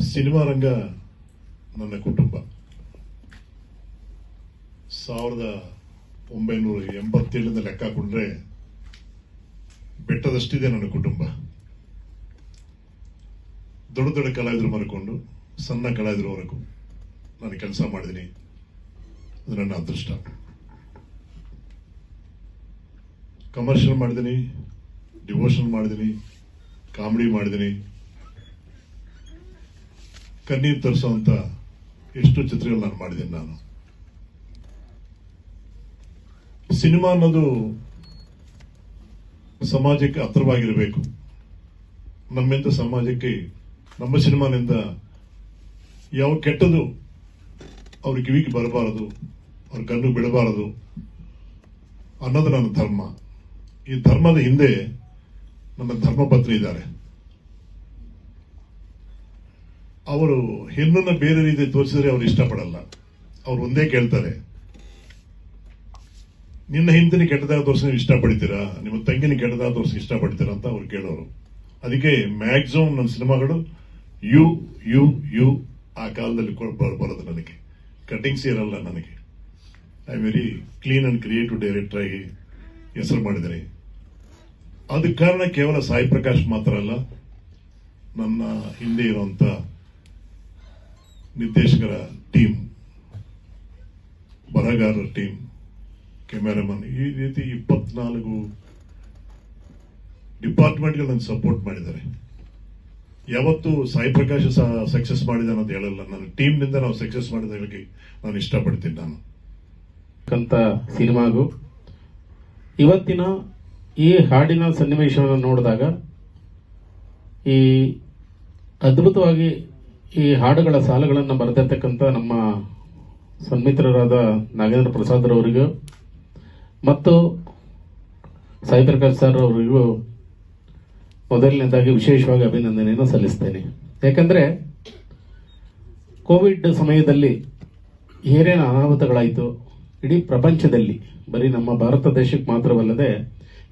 Cinema ರಂಗ ನನ್ನ ಕುಟುಂಬ. ಸಾವಿರದ ಒಂಬೈನೂರ ಎಂಬತ್ತೇಳರಿಂದ ಲೆಕ್ಕ ಕೊಂಡ್ರೆ ಬೆಟ್ಟದಷ್ಟಿದೆ ನನ್ನ ಕುಟುಂಬ. ದೊಡ್ಡ ದೊಡ್ಡ ಕಲಾವಿದರು ಮರ್ಕೊಂಡು, ಸಣ್ಣ ಕಲಾವಿದರವರೆಗೂ ನಾನು ಕೆಲಸ ಮಾಡಿದ್ದೀನಿ. ಅದು ನನ್ನ ಅದೃಷ್ಟ. ಕಮರ್ಷಿಯಲ್ ಮಾಡಿದ್ದೀನಿ ಡಿವೋಷನ್ ಮಾಡಿದ್ದೀನಿ ಕಾಮಿಡಿ ಮಾಡಿದ್ದೀನಿ. ಕಣ್ಣೀರು ತರಿಸುವಂತ ಎಷ್ಟು ಚಿತ್ರಗಳು ನಾನು ಮಾಡಿದ್ದೀನಿ ನಾನು. ಸಿನಿಮಾ ಅನ್ನೋದು ಸಮಾಜಕ್ಕೆ ಹತ್ರವಾಗಿರಬೇಕು. ನಮ್ಮಿಂದ ಸಮಾಜಕ್ಕೆ, ನಮ್ಮ ಸಿನಿಮಾನಿಂದ ಯಾವ ಕೆಟ್ಟದು ಅವ್ರ ಕಿವಿಗೆ ಬರಬಾರದು, ಅವ್ರ ಕಣ್ಣು ಬಿಡಬಾರದು ಅನ್ನೋದು ನನ್ನ ಧರ್ಮ. ಈ ಧರ್ಮದ ಹಿಂದೆ ನನ್ನ ಧರ್ಮಪತ್ನಿ ಇದ್ದಾರೆ. ಅವರು ಹೆಣ್ಣನ್ನ ಬೇರೆ ರೀತಿ ತೋರಿಸಿದ್ರೆ ಅವ್ರು ಇಷ್ಟಪಡಲ್ಲ. ಅವ್ರು ಒಂದೇ ಕೇಳ್ತಾರೆ, ನಿನ್ನ ಹಿಂದಿನ ಕೆಟ್ಟದಾಗ ತೋರಿಸಿ ಇಷ್ಟಪಡ್ತೀರಾ? ನಿಮ್ಮ ತಂಗಿನ ಕೆಟ್ಟದಾಗ ತೋರಿಸಿ ಇಷ್ಟಪಡ್ತೀರಾ? ಅಂತ ಅವ್ರು ಕೇಳೋರು. ಅದಕ್ಕೆ ಮ್ಯಾಕ್ಸಿಮಮ್ ನನ್ನ ಸಿನಿಮಾಗಳು ಯು ಯು ಯು ಆ ಕಾಲದಲ್ಲಿ ಬರೋದು ನನಗೆ. ಕಟಿಂಗ್ಸ್ ಇರಲ್ಲ ನನಗೆ. I very clean and creative director ಆಗಿ ಹೆಸರು ಮಾಡಿದರೆ ಅದಕ್ಕೆ ಕಾರಣ ಕೇವಲ ಸಾಯಿ ಪ್ರಕಾಶ್ ಮಾತ್ರ ಅಲ್ಲ, ನನ್ನ ಹಿಂದೆ ಇರುವಂತ ನಿರ್ದೇಶಕರ ಟೀಮ್, ಬರಹಗಾರರ ಟೀಮ್, ಕ್ಯಾಮೆರಾಮನ್, ಈ ರೀತಿ ಇಪ್ಪತ್ನಾಲ್ಕು ಡಿಪಾರ್ಟ್ಮೆಂಟ್ಗಳು ನನ್ನ ಸಪೋರ್ಟ್ ಮಾಡಿದ್ದಾರೆ. ಯಾವತ್ತು ಸಾಯಿ ಪ್ರಕಾಶ್ ಸಕ್ಸಸ್ ಮಾಡಿದೆ ಅಂತ ಹೇಳಲ್ಲ. ನನ್ನ ಟೀಮ್ನಿಂದ ನಾವು ಸಕ್ಸಸ್ ಮಾಡಿದ ನಾನು ಇಷ್ಟಪಡ್ತೀನಿ ನಾನು. ಅಂತ ಸಿನಿಮಾಗೂ ಇವತ್ತಿನ ಈ ಹಾಡಿನ ಸನ್ನಿವೇಶವನ್ನು ನೋಡಿದಾಗ ಈ ಅದ್ಭುತವಾಗಿ ಈ ಹಾಡುಗಳ ಸಾಲುಗಳನ್ನು ಬರೆದಿರ್ತಕ್ಕಂಥ ನಮ್ಮ ಸನ್ಮಿತ್ರರಾದ ನಾಗೇಂದ್ರ ಪ್ರಸಾದ್ ರವರಿಗೂ ಮತ್ತು ಸಾಯಿ ಪ್ರಕಾಶ್ ಸರ್ ಅವರಿಗೂ ಮೊದಲನೇದಾಗಿ ವಿಶೇಷವಾಗಿ ಅಭಿನಂದನೆಯನ್ನು ಸಲ್ಲಿಸ್ತೇನೆ. ಯಾಕಂದ್ರೆ ಕೋವಿಡ್ ಸಮಯದಲ್ಲಿ ಏನೇನು ಅನಾಹುತಗಳಾಯಿತು ಇಡೀ ಪ್ರಪಂಚದಲ್ಲಿ, ಬರೀ ನಮ್ಮ ಭಾರತ ದೇಶಕ್ಕೆ ಮಾತ್ರವಲ್ಲದೆ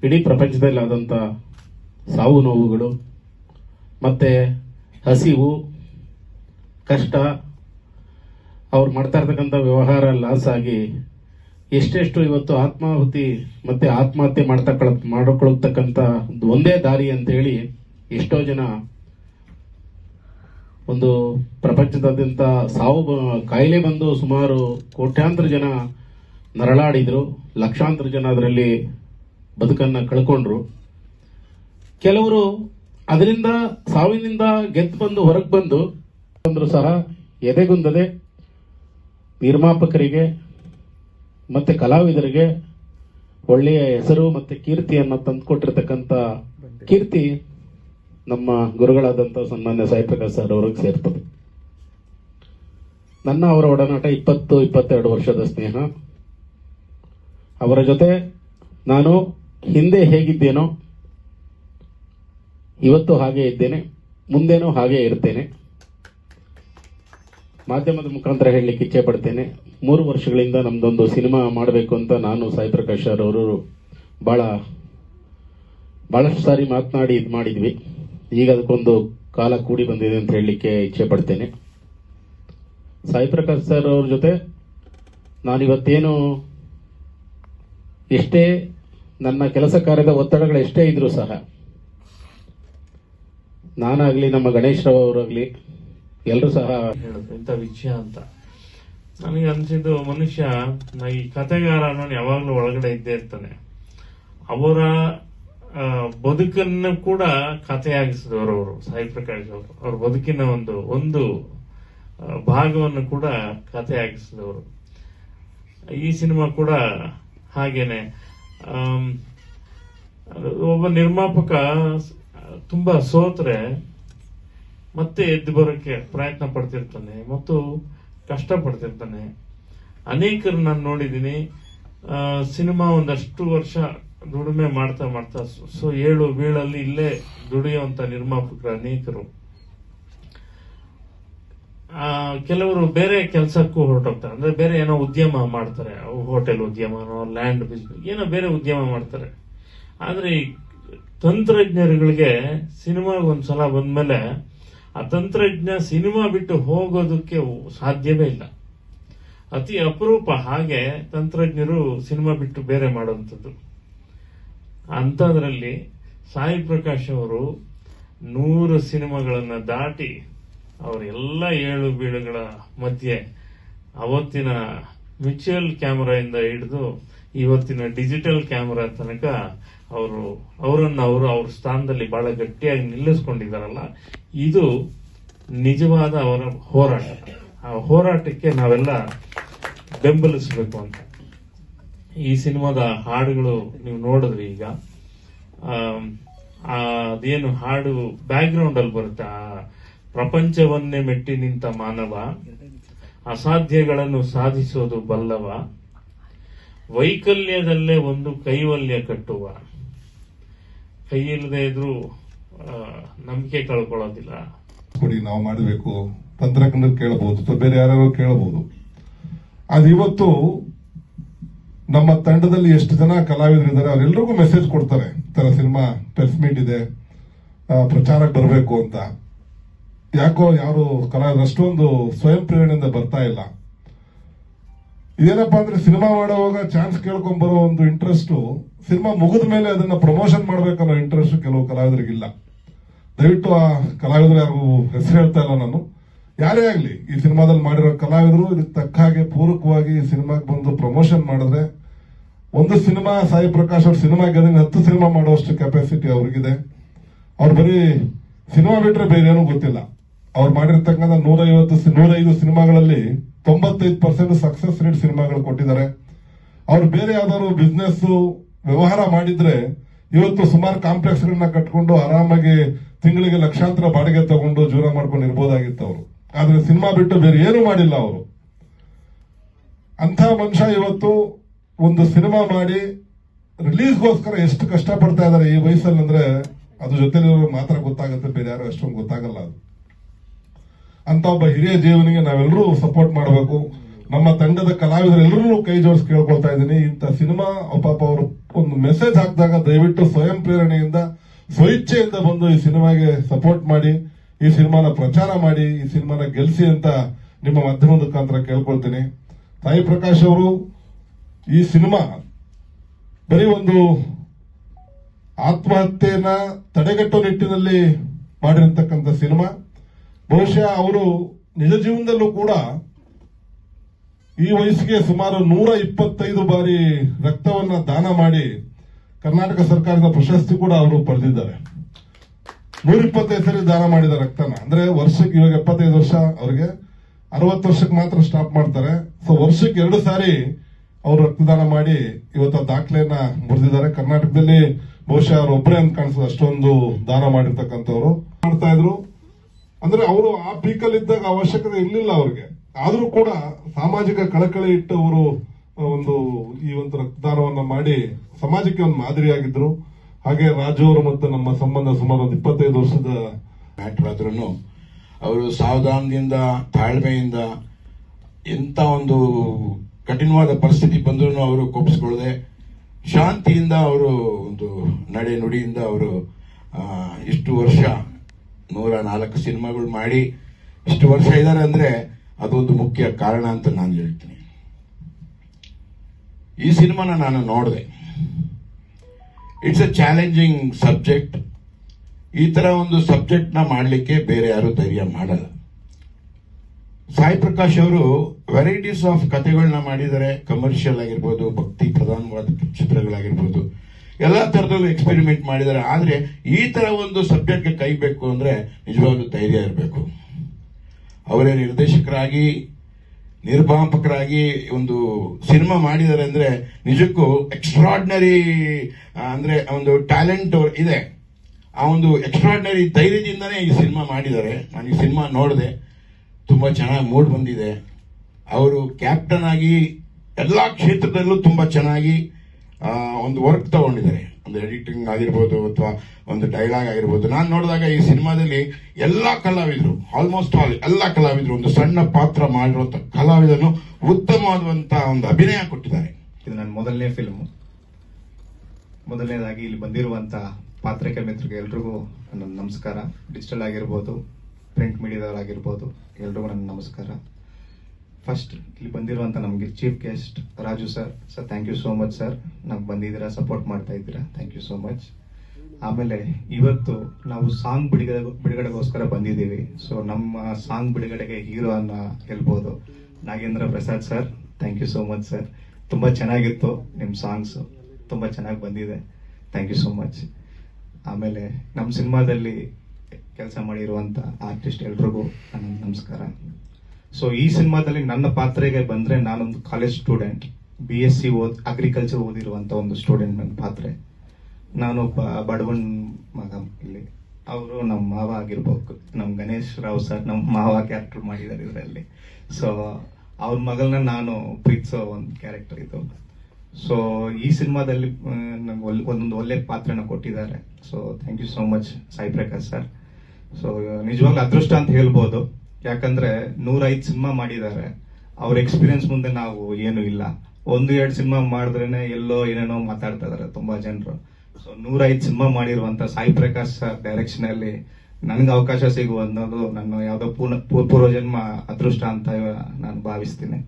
ಇಡೀ ಪ್ರಪಂಚದಲ್ಲಿ ಆದಂಥ ಸಾವು ನೋವುಗಳು, ಮತ್ತು ಹಸಿವು ಕಷ್ಟ. ಅವ್ರು ಮಾಡ್ತಾ ಇರ್ತಕ್ಕಂಥ ವ್ಯವಹಾರ ಲಾಸ್ ಆಗಿ ಎಷ್ಟೆಷ್ಟು ಇವತ್ತು ಆತ್ಮಾಹುತಿ ಮತ್ತೆ ಆತ್ಮಹತ್ಯೆ ಮಾಡ್ತಾ ಮಾಡಿಕೊಳ್ತಕ್ಕಂಥ ಒಂದು ದಾರಿ ಅಂತ ಹೇಳಿ ಎಷ್ಟೋ ಜನ ಒಂದು ಪ್ರಪಂಚದಾದ್ಯಂತ ಸಾವು ಕಾಯಿಲೆ ಬಂದು ಸುಮಾರು ಕೋಟ್ಯಾಂತರ ಜನ ನರಳಾಡಿದ್ರು. ಲಕ್ಷಾಂತರ ಜನ ಅದರಲ್ಲಿ ಬದುಕನ್ನ ಕಳ್ಕೊಂಡ್ರು. ಕೆಲವರು ಅದರಿಂದ, ಸಾವಿನಿಂದ ಗೆದ್ದು ಬಂದು ಹೊರಗೆ ಬಂದು ಬಂದ್ರು ಸಹ ಎದೆಗುಂದದೆ ನಿರ್ಮಾಪಕರಿಗೆ ಮತ್ತೆ ಕಲಾವಿದರಿಗೆ ಒಳ್ಳೆಯ ಹೆಸರು ಮತ್ತೆ ಕೀರ್ತಿಯನ್ನು ತಂದುಕೊಟ್ಟಿರ್ತಕ್ಕಂಥ ಕೀರ್ತಿ ನಮ್ಮ ಗುರುಗಳಾದಂಥ ಸನ್ಮಾನ್ಯ ಸಾಯಿ ಪ್ರಕಾಶ್ ಸರ್ ಅವ್ರಿಗೆ ಸೇರ್ತದೆ. ನನ್ನ ಅವರ ಒಡನಾಟ ಇಪ್ಪತ್ತು, ಇಪ್ಪತ್ತೆರಡು ವರ್ಷದ ಸ್ನೇಹ. ಅವರ ಜೊತೆ ನಾನು ಹಿಂದೆ ಹೇಗಿದ್ದೇನೋ, ಇವತ್ತು ಹಾಗೆ ಇದ್ದೇನೆ, ಮುಂದೇನೂ ಹಾಗೆ ಇರ್ತೇನೆ. ಮಾಧ್ಯಮದ ಮುಖಾಂತರ ಹೇಳಲಿಕ್ಕೆ ಇಚ್ಛೆ ಪಡ್ತೇನೆ ಮೂರು ವರ್ಷಗಳಿಂದ ನಮ್ದೊಂದು ಸಿನಿಮಾ ಮಾಡಬೇಕು ಅಂತ ನಾನು ಸಾಯಿ ಪ್ರಕಾಶ್ ಅವರು ಬಹಳ, ಬಹಳಷ್ಟು ಸಾರಿ ಮಾತನಾಡಿ ಇದು ಮಾಡಿದ್ವಿ. ಈಗ ಅದಕ್ಕೊಂದು ಕಾಲ ಕೂಡಿ ಬಂದಿದೆ ಅಂತ ಹೇಳಲಿಕ್ಕೆ ಇಚ್ಛೆ ಪಡ್ತೇನೆ ಸಾಯಿ ಪ್ರಕಾಶ್ ಸರ್ ಅವ್ರ ಜೊತೆ ನಾನಿವತ್ತೇನು ಎಷ್ಟೇ ನನ್ನ ಕೆಲಸ ಕಾರ್ಯದ ಒತ್ತಡಗಳು ಎಷ್ಟೇ ಇದ್ರೂ ಸಹ, ನಾನಾಗ್ಲಿ ನಮ್ಮ ಗಣೇಶ್ ರಾವ್ ಅವರಾಗ್ಲಿ ಎಲ್ಲರೂ ಸಹ ಹೇಳುದು ಇಂಥ ವಿಷಯ ಅಂತ. ನನಗೆ ಅನ್ಸಿದ್ದು ಮನುಷ್ಯ ಈ ಕತೆಗಾರ ಅನ್ನೋನು ಯಾವಾಗ್ಲೂ ಒಳಗಡೆ ಇದ್ದೇ ಇರ್ತಾನೆ. ಅವರ ಬದುಕನ್ನು ಕೂಡ ಕಥೆಯಾಗಿಸಿದವರು ಅವರು, ಸಾಯಿ ಪ್ರಕಾಶ್ ಅವರು. ಅವ್ರ ಬದುಕಿನ ಒಂದು ಒಂದು ಭಾಗವನ್ನು ಕೂಡ ಕಥೆಯಾಗಿಸಿದವರು. ಈ ಸಿನಿಮಾ ಕೂಡ ಹಾಗೇನೆ. ಒಬ್ಬ ನಿರ್ಮಾಪಕ ತುಂಬಾ ಸೋತ್ರೆ ಮತ್ತೆ ಎದ್ದು ಬರೋಕ್ಕೆ ಪ್ರಯತ್ನ ಪಡ್ತಿರ್ತಾನೆ, ಮತ್ತು ಕಷ್ಟ ಪಡ್ತಿರ್ತಾನೆ ಅನೇಕರು ನಾನು ನೋಡಿದ್ದೀನಿ ಸಿನಿಮಾ ಒಂದಷ್ಟು ವರ್ಷ ದುಡಿಮೆ ಮಾಡ್ತಾ ಮಾಡ್ತಾ ಸೊ- ಏಳು ಬೀಳಲ್ಲಿ ಇಲ್ಲೇ ದುಡಿಯುವಂತ ನಿರ್ಮಾಪಕರು ಅನೇಕರು. ಕೆಲವರು ಬೇರೆ ಕೆಲಸಕ್ಕೂ ಹೊರಟೋಗ್ತಾರೆ. ಅಂದ್ರೆ ಬೇರೆ ಏನೋ ಉದ್ಯಮ ಮಾಡ್ತಾರೆ ಹೋಟೆಲ್ ಉದ್ಯಮನೋ, ಲ್ಯಾಂಡ್ ಬಿಸ್ನೆಸ್, ಏನೋ ಬೇರೆ ಉದ್ಯಮ ಮಾಡ್ತಾರೆ. ಆದ್ರೆ ಈ ತಂತ್ರಜ್ಞರುಗಳಿಗೆ ಸಿನಿಮಾಗ ಒಂದ್ಸಲ ಬಂದ್ಮೇಲೆ ಆ ತಂತ್ರಜ್ಞ ಸಿನಿಮಾ ಬಿಟ್ಟು ಹೋಗೋದಕ್ಕೆ ಸಾಧ್ಯವೇ ಇಲ್ಲ. ಅತಿ ಅಪರೂಪ ಹಾಗೆ ತಂತ್ರಜ್ಞರು ಸಿನಿಮಾ ಬಿಟ್ಟು ಬೇರೆ ಮಾಡುವಂಥದ್ದು. ಅಂಥದ್ರಲ್ಲಿ ಸಾಯಿ ಪ್ರಕಾಶ್ ಅವರು ನೂರು ಸಿನಿಮಾಗಳನ್ನು ದಾಟಿ ಅವರೆಲ್ಲ ಏಳು ಬೀಳುಗಳ ಮಧ್ಯೆ ಅವತ್ತಿನ ಮ್ಯೂಚುವಲ್ ಕ್ಯಾಮರಾಯಿಂದ ಹಿಡಿದು ಇವತ್ತಿನ ಡಿಜಿಟಲ್ ಕ್ಯಾಮರಾ ತನಕ ಅವರು, ಅವರನ್ನು ಅವರು ಅವ್ರ ಸ್ಥಾನದಲ್ಲಿ ಬಹಳ ಗಟ್ಟಿಯಾಗಿ ನಿಲ್ಲಿಸ್ಕೊಂಡಿದ್ದಾರಲ್ಲ, ಇದು ನಿಜವಾದ ಅವರ ಹೋರಾಟ. ಆ ಹೋರಾಟಕ್ಕೆ ನಾವೆಲ್ಲ ಬೆಂಬಲಿಸಬೇಕು ಅಂತ. ಈ ಸಿನಿಮಾದ ಹಾಡುಗಳು ನೀವು ನೋಡಿದ್ರಿ ಈಗ. ಅದೇನು ಹಾಡು ಬ್ಯಾಕ್ ಅಲ್ಲಿ ಬರುತ್ತೆ. ಆ ಪ್ರಪಂಚವನ್ನೇ ಮೆಟ್ಟಿ ನಿಂತ ಮಾನವ, ಅಸಾಧ್ಯಗಳನ್ನು ಸಾಧಿಸೋದು ಬಲ್ಲವ ವೈಕಲ್ಯದಲ್ಲೇ ಒಂದು ಕೈವಲ್ಯ ಕಟ್ಟುವ. ಕೈ ಇಲ್ಲದೆ ಇದ್ರೂ ನಂಬಿಕೆ ಕಳ್ಕೊಳ್ಳೋದಿಲ್ಲ. ಕೊಡಿ, ನಾವು ಮಾಡಬೇಕು. ತಂತ್ರಜ್ಞರು ಕೇಳಬಹುದು, ಅಥವಾ ಬೇರೆ ಯಾರು ಕೇಳಬಹುದು. ಅದು ಇವತ್ತು ನಮ್ಮ ತಂಡದಲ್ಲಿ ಎಷ್ಟು ಜನ ಕಲಾವಿದರಿದ್ದಾರೆ ಅವರೆಲ್ಲರಿಗೂ ಮೆಸೇಜ್ ಕೊಡ್ತಾರೆ. ತರ ಸಿನಿಮಾ ಪ್ರೆಸ್ ಮೀಟ್ ಇದೆ ಪ್ರಚಾರಕ್ಕೆ ಬರಬೇಕು ಅಂತ. ಯಾಕೋ ಯಾರು ಕಲಾವಿದರು ಅಷ್ಟೊಂದು ಸ್ವಯಂ ಪ್ರೇರಣೆಯಿಂದ ಬರ್ತಾ ಇಲ್ಲ. ಇದೇನಪ್ಪಾ ಅಂದ್ರೆ ಸಿನಿಮಾ ಮಾಡುವಾಗ ಚಾನ್ಸ್ ಕೇಳ್ಕೊಂಡ್ ಬರೋ ಒಂದು ಇಂಟ್ರೆಸ್ಟ್ ಸಿನಿಮಾ ಮುಗಿದ ಮೇಲೆ ಅದನ್ನ ಪ್ರಮೋಷನ್ ಮಾಡ್ಬೇಕನ್ನೋ ಇಂಟ್ರೆಸ್ಟ್ ಕೆಲವು ಕಲಾವಿದರಿಗಿಲ್ಲ. ದಯವಿಟ್ಟು ಆ ಕಲಾವಿದರು ಯಾರು ಹೆಸರು ಹೇಳ್ತಾ ಇಲ್ಲ ನಾನು. ಯಾರೇ ಆಗ್ಲಿ, ಈ ಸಿನಿಮಾದಲ್ಲಿ ಮಾಡಿರೋ ಕಲಾವಿದರು ಇದಕ್ಕೆ ತಕ್ಕ ಹಾಗೆ ಪೂರಕವಾಗಿ ಈ ಸಿನಿಮಾಗೆ ಬಂದು ಪ್ರಮೋಷನ್ ಮಾಡಿದ್ರೆ ಒಂದು ಸಿನಿಮಾ, ಸಾಯಿ ಪ್ರಕಾಶ್ ಅವ್ರ ಸಿನಿಮಾ ಗೆದ್ದಿನ ಹತ್ತು ಸಿನಿಮಾ ಮಾಡುವಷ್ಟು ಕೆಪಾಸಿಟಿ ಅವ್ರಿಗಿದೆ. ಅವ್ರು ಬರೀ ಸಿನಿಮಾ ಬಿಟ್ರೆ ಬೇರೆ ಏನೂ ಗೊತ್ತಿಲ್ಲ. ಅವ್ರು ಮಾಡಿರ್ತಕ್ಕಂಥ ನೂರೈವತ್ತು ನೂರೈದು ಸಿನಿಮಾಗಳಲ್ಲಿ ತೊಂಬತ್ತೈದು ಪರ್ಸೆಂಟ್ ಸಕ್ಸಸ್ ರೇಟ್ ಸಿನಿಮಾಗಳು ಕೊಟ್ಟಿದ್ದಾರೆ. ಅವ್ರು ಬೇರೆ ಯಾವ್ದಾದ್ರು ಬಿಸ್ನೆಸ್ ವ್ಯವಹಾರ ಮಾಡಿದ್ರೆ ಇವತ್ತು ಸುಮಾರು ಕಾಂಪ್ಲೆಕ್ಸ್ ಗಳನ್ನ ಕಟ್ಕೊಂಡು ಆರಾಮಾಗಿ ತಿಂಗಳಿಗೆ ಲಕ್ಷಾಂತರ ಬಾಡಿಗೆ ತಗೊಂಡು ಜೀವನ ಮಾಡ್ಕೊಂಡು ಇರ್ಬೋದಾಗಿತ್ತು ಅವರು. ಆದ್ರೆ ಸಿನಿಮಾ ಬಿಟ್ಟು ಬೇರೆ ಏನು ಮಾಡಿಲ್ಲ ಅವರು. ಅಂತ ಮನುಷ್ಯ ಇವತ್ತು ಒಂದು ಸಿನಿಮಾ ಮಾಡಿ ರಿಲೀಸ್ಗೋಸ್ಕರ ಎಷ್ಟು ಕಷ್ಟಪಡ್ತಾ ಇದಾರೆ ಈ ವಯಸ್ಸಲ್ಲಿ ಅಂದ್ರೆ ಅದ್ರ ಜೊತೆಲಿರೋ ಮಾತ್ರ ಗೊತ್ತಾಗುತ್ತೆ, ಬೇರೆ ಯಾರು ಅಷ್ಟೊಂದು ಗೊತ್ತಾಗಲ್ಲ ಅದು. ಅಂತ ಒಬ್ಬ ಹಿರಿಯ ಜೀವನಿಗೆ ನಾವೆಲ್ಲರೂ ಸಪೋರ್ಟ್ ಮಾಡಬೇಕು. ನಮ್ಮ ತಂಡದ ಕಲಾವಿದರೆಲ್ಲರೂ ಕೈ ಜೋಡಿಸಿ ಕೇಳ್ಕೊಳ್ತಾ ಇದ್ದೀನಿ. ಇಂಥ ಸಿನಿಮಾ ಪಾಪ ಅವರು ಒಂದು ಮೆಸೇಜ್ ಹಾಕಿದಾಗ ದಯವಿಟ್ಟು ಸ್ವಯಂ ಪ್ರೇರಣೆಯಿಂದ, ಸ್ವಇಚ್ಛೆಯಿಂದ ಬಂದು ಈ ಸಿನಿಮಾಗೆ ಸಪೋರ್ಟ್ ಮಾಡಿ, ಈ ಸಿನಿಮಾನ ಪ್ರಚಾರ ಮಾಡಿ, ಈ ಸಿನಿಮಾನ ಗೆಲ್ಸಿ ಅಂತ ನಿಮ್ಮ ಮಾಧ್ಯಮದ ಮುಖಾಂತರ ಕೇಳ್ಕೊಳ್ತೀನಿ. ಸಾಯಿ ಪ್ರಕಾಶ್ ಅವರು, ಈ ಸಿನಿಮಾ ಬರೀ ಒಂದು ಆತ್ಮಹತ್ಯೆಯನ್ನ ತಡೆಗಟ್ಟುವ ನಿಟ್ಟಿನಲ್ಲಿ ಮಾಡಿರತಕ್ಕಂಥ ಸಿನಿಮಾ. ಬಹುಶಃ ಅವರು ನಿಜ ಜೀವನದಲ್ಲೂ ಕೂಡ ಈ ವಯಸ್ಸಿಗೆ ಸುಮಾರು ನೂರ ಇಪ್ಪತ್ತೈದು ಬಾರಿ ರಕ್ತವನ್ನ ದಾನ ಮಾಡಿ ಕರ್ನಾಟಕ ಸರ್ಕಾರದ ಪ್ರಶಸ್ತಿ ಕೂಡ ಅವರು ಪಡೆದಿದ್ದಾರೆ. ನೂರ ಇಪ್ಪತ್ತೈದು ಸರಿ ದಾನ ಮಾಡಿದ ರಕ್ತನ. ಅಂದ್ರೆ ವರ್ಷಕ್ಕೆ ಇವಾಗ ಎಪ್ಪತ್ತೈದು ವರ್ಷ ಅವರಿಗೆ. ಅರವತ್ತು ವರ್ಷಕ್ಕೆ ಮಾತ್ರ ಸ್ಟಾಪ್ ಮಾಡ್ತಾರೆ. ಸೊ ವರ್ಷಕ್ಕೆ ಎರಡು ಸಾರಿ ಅವರು ರಕ್ತದಾನ ಮಾಡಿ ಇವತ್ತು ದಾಖಲೆಯನ್ನ ಮುರಿದಿದ್ದಾರೆ. ಕರ್ನಾಟಕದಲ್ಲಿ ಬಹುಶಃ ಅವರು ಒಬ್ಬರೇ ಅಂತ ಕಾಣಿಸ್ತದೆ ಅಷ್ಟೊಂದು ದಾನ ಮಾಡಿರ್ತಕ್ಕಂಥವ್ರು. ಮಾಡ್ತಾ ಇದ್ರು. ಅಂದ್ರೆ ಅವರು ಆ ಪೀಕಲ್ಲಿ ಇದ್ದಾಗ ಅವಶ್ಯಕತೆ ಇರಲಿಲ್ಲ ಅವ್ರಿಗೆ. ಆದರೂ ಕೂಡ ಸಾಮಾಜಿಕ ಕಳಕಳಿ ಇಟ್ಟು ಅವರು ಒಂದು ಈ ಒಂದು ರಕ್ತದಾನವನ್ನ ಮಾಡಿ ಸಮಾಜಕ್ಕೆ ಒಂದು ಮಾದರಿಯಾಗಿದ್ರು. ಹಾಗೆ ರಾಜು ಅವರು ಮತ್ತು ನಮ್ಮ ಸಂಬಂಧ ಸುಮಾರು ಒಂದು ಇಪ್ಪತ್ತೈದು ವರ್ಷದ ಮ್ಯಾಟ್ರ್ ಅವರು ಸಾವಧಾನದಿಂದ, ತಾಳ್ಮೆಯಿಂದ ಎಂಥ ಒಂದು ಕಠಿಣವಾದ ಪರಿಸ್ಥಿತಿ ಬಂದರೂ ಅವರು ಕೋಪಿಸ್ಕೊಳ್ಳದೆ ಶಾಂತಿಯಿಂದ ಅವರು ಒಂದು ನಡೆ ನುಡಿಯಿಂದ ಅವರು ಇಷ್ಟು ವರ್ಷ ನೂರ ನಾಲ್ಕು ಸಿನಿಮಾಗಳು ಮಾಡಿ ಇಷ್ಟು ವರ್ಷ ಇದ್ದಾರೆ ಅಂದ್ರೆ ಅದೊಂದು ಮುಖ್ಯ ಕಾರಣ ಅಂತ ನಾನು ಹೇಳ್ತೀನಿ. ಈ ಸಿನಿಮಾನ ನಾನು ನೋಡಿದೆ. ಇಟ್ಸ್ ಅ ಚಾಲೆಂಜಿಂಗ್ ಸಬ್ಜೆಕ್ಟ್ ಈ ತರ ಒಂದು ಸಬ್ಜೆಕ್ಟ್ನ ಮಾಡಲಿಕ್ಕೆ ಬೇರೆ ಯಾರು ಧೈರ್ಯ ಮಾಡಲ್ಲ. ಸಾಯಿ ಪ್ರಕಾಶ್ ಅವರು ವೆರೈಟೀಸ್ ಆಫ್ ಕಥೆಗಳನ್ನ ಮಾಡಿದ್ದಾರೆ. ಕಮರ್ಷಿಯಲ್ ಆಗಿರ್ಬೋದು, ಭಕ್ತಿ ಪ್ರಧಾನವಾದ ಚಿತ್ರಗಳಾಗಿರ್ಬೋದು. ಎಲ್ಲಾ ತರದಲ್ಲೂ ಎಕ್ಸ್ಪೆರಿಮೆಂಟ್ ಮಾಡಿದ್ದಾರೆ. ಆದ್ರೆ ಈ ತರ ಒಂದು ಸಬ್ಜೆಕ್ಟ್ ಕೈ ಬೇಕು ಅಂದ್ರೆ ನಿಜವಾಗ್ಲೂ ಧೈರ್ಯ ಇರಬೇಕು. ಅವರೇ ನಿರ್ದೇಶಕರಾಗಿ, ನಿರ್ಮಾಪಕರಾಗಿ ಒಂದು ಸಿನಿಮಾ ಮಾಡಿದ್ದಾರೆ ಅಂದ್ರೆ ನಿಜಕ್ಕೂ ಎಕ್ಸ್ಟ್ರಾಡ್ನರಿ ಅಂದ್ರೆ ಒಂದು ಟ್ಯಾಲೆಂಟ್ ಇದೆ. ಆ ಒಂದು ಎಕ್ಸ್ಟ್ರಾಡ್ನರಿ ಧೈರ್ಯದಿಂದನೇ ಈ ಸಿನಿಮಾ ಮಾಡಿದ್ದಾರೆ. ನಾನು ಈ ಸಿನಿಮಾ ನೋಡಿದೆ. ತುಂಬಾ ಚೆನ್ನಾಗಿ ಮೂಡ್ ಬಂದಿದೆ. ಅವರು ಕ್ಯಾಪ್ಟನ್ ಆಗಿ ಎಲ್ಲಾ ಕ್ಷೇತ್ರದಲ್ಲೂ ತುಂಬಾ ಚೆನ್ನಾಗಿ ಒಂದು ವರ್ಕ್ ತಗೊಂಡಿದ್ದಾರೆ. ಒಂದು ಎಡಿಟಿಂಗ್ ಆಗಿರ್ಬೋದು ಅಥವಾ ಒಂದು ಡೈಲಾಗ್ ಆಗಿರ್ಬೋದು. ನಾನು ನೋಡಿದಾಗ ಈ ಸಿನಿಮಾದಲ್ಲಿ ಎಲ್ಲಾ ಕಲಾವಿದರು ಆಲ್ಮೋಸ್ಟ್ ಆಲ್ ಎಲ್ಲಾ ಕಲಾವಿದರು ಒಂದು ಸಣ್ಣ ಪಾತ್ರ ಮಾಡಿರುವಂತ ಕಲಾವಿದನು ಉತ್ತಮವಾದಂತಹ ಒಂದು ಅಭಿನಯ ಕೊಟ್ಟಿದ್ದಾರೆ. ಇದು ನನ್ನ ಮೊದಲನೇ ಫಿಲ್ಮ್ ಮೊದಲನೇದಾಗಿ ಇಲ್ಲಿ ಬಂದಿರುವಂತ ಪಾತ್ರಕ್ಕೆ ಮಿತ್ರರಿಗೆ ಎಲ್ರಿಗೂ ನನ್ನ ನಮಸ್ಕಾರ. ಡಿಜಿಟಲ್ ಆಗಿರ್ಬೋದು ಪ್ರಿಂಟ್ ಮೀಡಿಯಾದವರಾಗಿರ್ಬೋದು ಎಲ್ರಿಗೂ ನನ್ನ ನಮಸ್ಕಾರ. ಫಸ್ಟ್ ಇಲ್ಲಿ ಬಂದಿರುವಂಥ ನಮಗೆ chief guest Raju sir sir thank you so much sir ನಮ್ಗೆ ಬಂದಿದ್ದೀರಾ ಸಪೋರ್ಟ್ ಮಾಡ್ತಾ ಇದ್ದೀರಾ. ಥ್ಯಾಂಕ್ ಯು ಸೋ ಮಚ್ ಆಮೇಲೆ ಇವತ್ತು ನಾವು ಸಾಂಗ್ ಬಿಡುಗಡೆ, ಬಿಡುಗಡೆಗೋಸ್ಕರ ಬಂದಿದ್ದೀವಿ. ಸೊ ನಮ್ಮ ಸಾಂಗ್ ಬಿಡುಗಡೆಗೆ ಹೀರೋ ಅನ್ನ ಹೇಳ್ಬೋದು Nagendra Prasad sir thank you so much sir ತುಂಬ ಚೆನ್ನಾಗಿತ್ತು ನಿಮ್ಮ ಸಾಂಗ್ಸ್ ತುಂಬ ಚೆನ್ನಾಗಿ ಬಂದಿದೆ. ಥ್ಯಾಂಕ್ ಯು ಸೋ ಮಚ್ ಆಮೇಲೆ ನಮ್ಮ ಸಿನಿಮಾದಲ್ಲಿ ಕೆಲಸ ಮಾಡಿರುವಂಥ ಆರ್ಟಿಸ್ಟ್ ಎಲ್ರಿಗೂ ನನ್ನ ನಮಸ್ಕಾರ. ಸೊ ಈ ಸಿನಿಮಾದಲ್ಲಿ ನನ್ನ ಪಾತ್ರೆಗೆ ಬಂದ್ರೆ ನಾನೊಂದು college student B S C ಓದ್ ಅಗ್ರಿಕಲ್ಚರ್ ಓದಿರುವಂತ ಒಂದು ಸ್ಟೂಡೆಂಟ್ ನನ್ನ ಪಾತ್ರೆ. ನಾನು ಬಡವನ್ ಮಗ ಇಲ್ಲಿ. ಅವರು ನಮ್ಮ ಮಾವ ಆಗಿರ್ಬೇಕು. ನಮ್ಮ ಗಣೇಶ್ ರಾವ್ ಸರ್ ನಮ್ಮ ಮಾವ ಕ್ಯಾರೆಕ್ಟರ್ ಮಾಡಿದ್ದಾರೆ ಇದರಲ್ಲಿ. ಸೊ ಅವ್ರ ಮಗಳನ್ನ ನಾನು ಪ್ರೀತಿಸೋ ಒಂದು ಕ್ಯಾರೆಕ್ಟರ್ ಇದು. ಸೊ ಈ ಸಿನಿಮಾದಲ್ಲಿ ನಂಗೆ ಒಂದೊಂದು ಒಳ್ಳೆ ಪಾತ್ರನ ಕೊಟ್ಟಿದ್ದಾರೆ. So thank you so much Sai Prakash sir. So ನಿಜವಾಗ್ಲೂ ಅದೃಷ್ಟ ಅಂತ ಹೇಳ್ಬೋದು. ಯಾಕಂದ್ರೆ ನೂರೈದು ಸಿನಿಮಾ ಮಾಡಿದ್ದಾರೆ. ಅವ್ರ ಎಕ್ಸ್ಪೀರಿಯನ್ಸ್ ಮುಂದೆ ನಾವು ಏನು ಇಲ್ಲ. ಒಂದು ಎರಡು ಸಿನಿಮಾ ಮಾಡಿದ್ರೇನೆ ಎಲ್ಲೋ ಏನೇನೋ ಮಾತಾಡ್ತಾ ಇದಾರೆ ತುಂಬಾ ಜನರು. ಸೊ ನೂರೈದು ಸಿನಿಮಾ ಮಾಡಿರುವಂತ ಸಾಯಿ ಪ್ರಕಾಶ್ ಸರ್ ಡೈರೆಕ್ಷನ್ ಅಲ್ಲಿ ನನ್ಗೆ ಅವಕಾಶ ಸಿಗುವ ಅನ್ನೋದು ನನ್ನ ಯಾವ್ದೋ ಪೂರ್ಣ, ಪೂರ್- ಪೂರ್ವಜನ್ಮ ಅದೃಷ್ಟ ಅಂತ ನಾನು ಭಾವಿಸ್ತೀನಿ.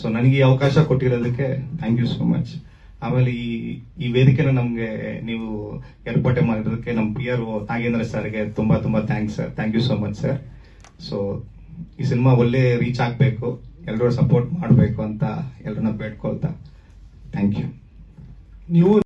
ಸೊ ನನಗೆ ಈ ಅವಕಾಶ ಕೊಟ್ಟಿರೋದಕ್ಕೆ ಥ್ಯಾಂಕ್ ಯು ಸೋ ಮಚ್ ಆಮೇಲೆ ಈ ಈ ವೇದಿಕೆನ ನಮಗೆ ನೀವು ಏರ್ಪಾಟೆ ಮಾಡಿರೋದಕ್ಕೆ ನಮ್ಮ ಪಿ ಆರ್ ನಾಗೇಂದ್ರ ಸರ್ಗೆ ತುಂಬಾ ತುಂಬಾ thanks sir thank you so much sir so ಈ ಸಿನಿಮಾ ಒಳ್ಳೆ ರೀಚ್ ಆಗಬೇಕು ಎಲ್ಲರೂ ಸಪೋರ್ಟ್ ಮಾಡಬೇಕು ಅಂತ ಎಲ್ಲರನ್ನ ಬೇಡ್ಕೊಳ್ತಾ. ಥ್ಯಾಂಕ್ ಯು ನೀವು